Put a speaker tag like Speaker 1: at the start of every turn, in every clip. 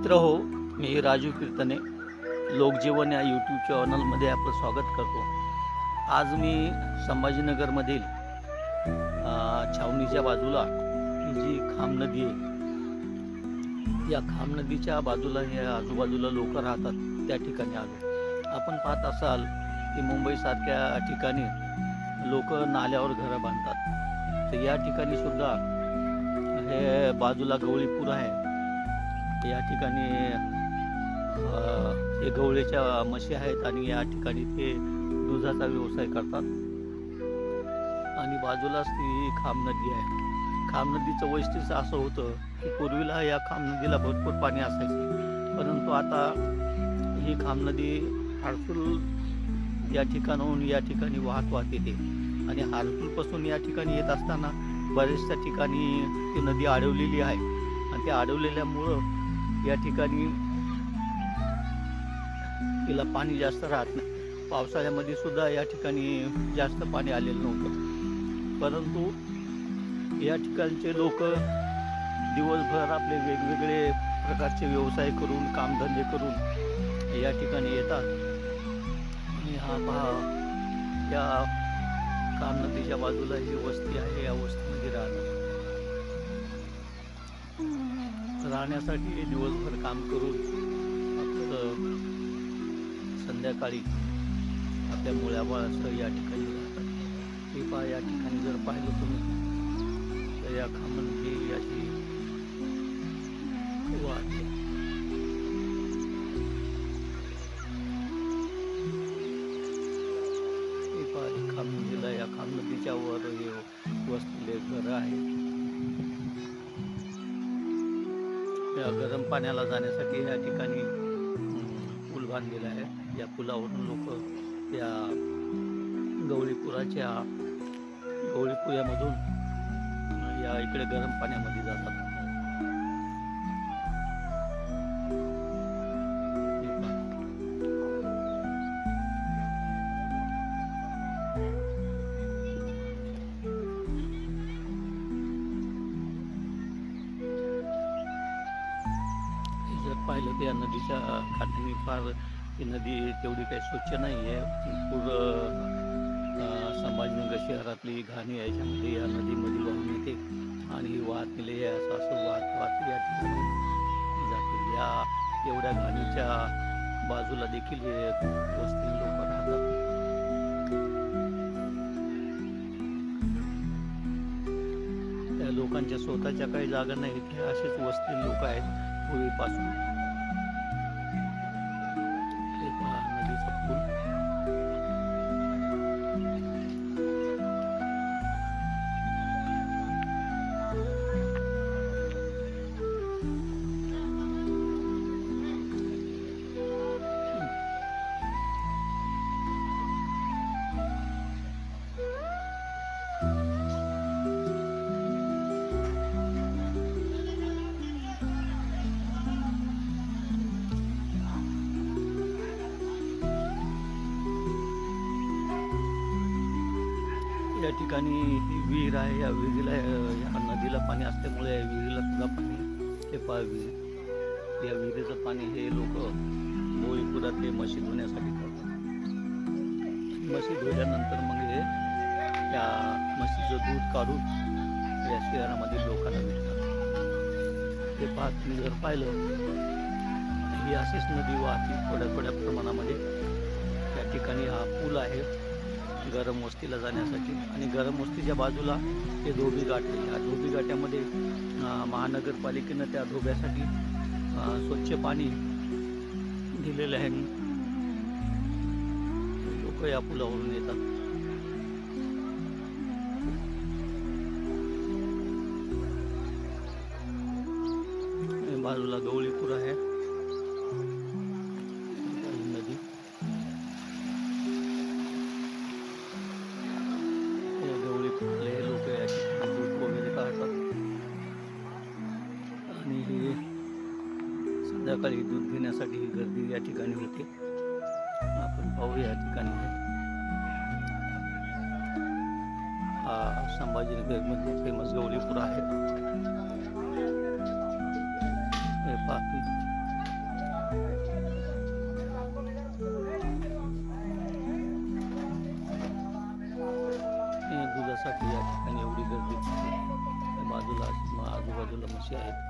Speaker 1: मित्र हो मी राजू कीर्तने. लोकजीवन या यूट्यूब चॅनलमध्ये आपलं स्वागत करतो. आज मी संभाजीनगरमधील छावणीच्या बाजूला जी खाम नदी आहे या खाम नदीच्या बाजूला हे आजूबाजूला लोक राहतात त्या ठिकाणी आलो. आपण पाहत असाल की मुंबईसारख्या ठिकाणी लोक नाल्यावर घरं बांधतात. तर या ठिकाणी सुद्धा हे बाजूला गवळीपूर आहे. या ठिकाणी हे गवळेच्या म्हशी आहेत आणि या ठिकाणी ते दुधाचा व्यवसाय करतात. आणि बाजूलाच ती खाम नदी आहे. खाम नदीचं वैशिष्ट्य असं होतं की पूर्वीला या खाम नदीला भरपूर पाणी असायचे. परंतु आता ही खाम नदी हारसूल या ठिकाणाहून या ठिकाणी वाहत वाहत येते. आणि हारसूलपासून या ठिकाणी येत असताना बऱ्याचशा ठिकाणी ती नदी अडवलेली आहे. आणि त्या अडवलेल्यामुळं या ठिकाणी तिला पाणी जास्त राहत नाही. पावसाळ्यामध्ये सुद्धा या ठिकाणी जास्त पाणी आलेलं नव्हतं. परंतु या ठिकाणचे लोक दिवसभर आपले वेगवेगळे प्रकारचे व्यवसाय करून कामधंदे करून या ठिकाणी येतात. आणि हा पहा या काम नदीच्या बाजूला ही वस्ती आहे या वस्तीमध्ये राहतात. राहण्यासाठी दिवसभर काम करून आपलं संध्याकाळी आपल्या मुळ्याबाळासह या ठिकाणी राहतात. हे पहा या ठिकाणी जर पाहिलं तुम्ही तर या खामनची अशी गरम पाण्याला जाण्यासाठी या ठिकाणी पूल बांधलेला आहे. या पुलावरून लोक या गवळीपुराच्या गवळीपुऱ्यामधून या इकडे गरम पाण्यामध्ये जातात. पाहिलं तर या नदीच्या काठाने फार ही नदी तेवढी काही स्वच्छ नाही आहे पूर संभाजीनगर शहरातली घाणी याच्यामध्ये या नदीमध्ये वाहून येते. आणि ही वाहत नेले असं असं वाहत वाहत या ठिकाणी जाते. या एवढ्या घाणीच्या बाजूला देखील वस्ती लोक राहतात. त्या लोकांच्या स्वतःच्या काही जागा नाहीत असेच वस्ती लोक आहेत पूर्वीपासून. या ठिकाणी ही विहीर आहे या विहिरीला या नदीला पाणी असल्यामुळे या विहिरीला सुद्धा पाणी हे पहा विहीर. या विहिरीचं पाणी हे लोक गोळीपुरातले म्हशी धुण्यासाठी करतात. म्हशी धुल्यानंतर मग हे त्या म्हशीचं दूध काढून या शहरामध्ये लोकांना विकतात. हे पहा मी जर पाहिलं ही अशीच नदी वाहते थोड्या थोड्या प्रमाणामध्ये. त्या ठिकाणी हा पूल आहे. गरम वस्तीला जाण्यासाठी. आणि गरम वस्तीच्या बाजूला ते धोबी घाट या धोबी घाट्यामध्ये महानगरपालिकेनं त्या धोब्यासाठी स्वच्छ पाणी दिलेलं आहे. लोक या पुलावरून येतात. बाजूला गवळीपूर आहे. सकाळी दूध घेण्यासाठी ही गर्दी या ठिकाणी होते. आपण पाहू या ठिकाणी. हा संभाजीनगरमधलं फेमस गवलीपूर आहे. हे पाहतो दुधासाठी या ठिकाणी एवढी गर्दी बाजूला आजूबाजूला मशी आहेत.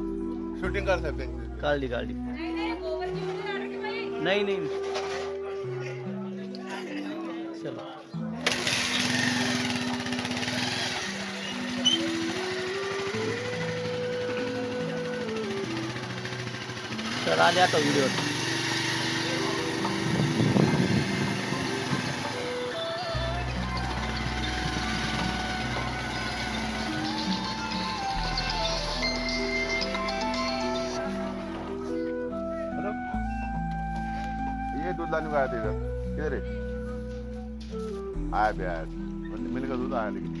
Speaker 2: शूटिंग कर सकते हैं।
Speaker 1: काल दी काल दी। नहीं नहीं चलो। सर आले आता व्हिडिओ
Speaker 2: ये दूध लाने को आया था इधर किधर है आया भी आया. मैंने कहा दूध आया लेकिन